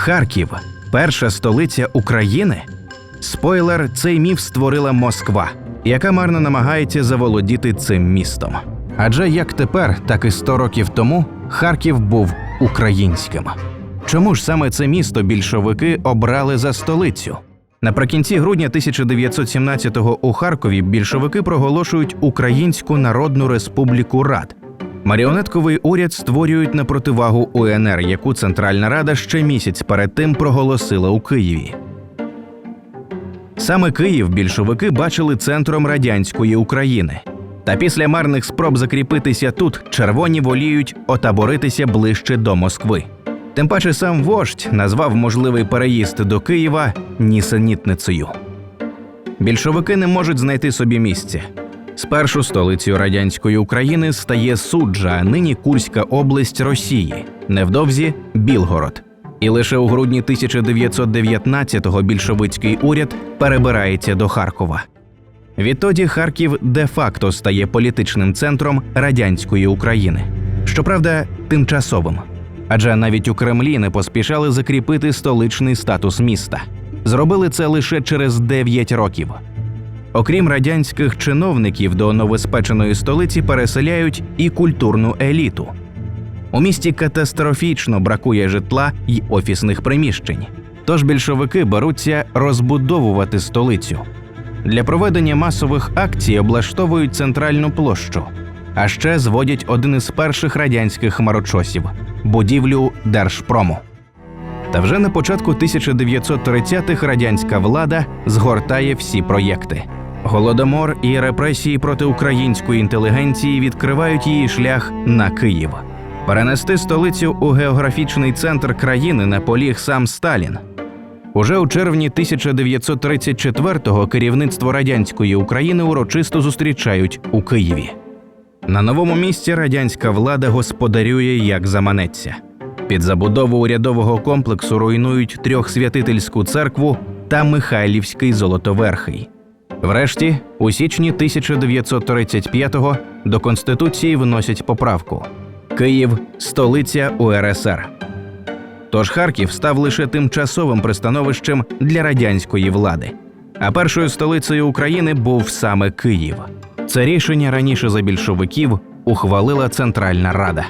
Харків перша столиця України. Спойлер, цей міф створила Москва, яка марно намагається заволодіти цим містом. Адже як тепер, так і 100 років тому Харків був українським. Чому ж саме це місто більшовики обрали за столицю? Наприкінці грудня 1917-го у Харкові більшовики проголошують Українську Народну Республіку Рад. Маріонетковий уряд створюють на противагу УНР, яку Центральна Рада ще місяць перед тим проголосила у Києві. Саме Київ більшовики бачили центром радянської України. Та після марних спроб закріпитися тут червоні воліють отаборитися ближче до Москви. Тим паче сам вождь назвав можливий переїзд до Києва нісенітницею. Більшовики не можуть знайти собі місця. Спершу столицею радянської України стає суджа, нині Курська область Росії, невдовзі Білгород. І лише у грудні 1919-го більшовицький уряд перебирається до Харкова. Відтоді Харків де-факто стає політичним центром радянської України. Щоправда, тимчасовим. Адже навіть у Кремлі не поспішали закріпити столичний статус міста. Зробили це лише через 9 років. Окрім радянських чиновників, до новоспеченої столиці переселяють і культурну еліту. У місті катастрофічно бракує житла й офісних приміщень. Тож більшовики беруться розбудовувати столицю. Для проведення масових акцій облаштовують центральну площу, а ще зводять один із перших радянських хмарочосів будівлю Держпрому. Та вже на початку 1930-х радянська влада згортає всі проєкти. Голодомор і репресії проти української інтелігенції відкривають її шлях на Київ. Перенести столицю у географічний центр країни наполіг сам Сталін. Уже у червні 1934-го керівництво радянської України урочисто зустрічають у Києві. На новому місці радянська влада господарює як заманеться. Під забудову урядового комплексу руйнують трьохсвятительську церкву та Михайлівський Золотоверхий. Врешті, у січні 1935-го до Конституції вносять поправку: Київ столиця УРСР. Тож Харків став лише тимчасовим пристановищем для радянської влади. А першою столицею України був саме Київ. Це рішення раніше за більшовиків ухвалила Центральна Рада.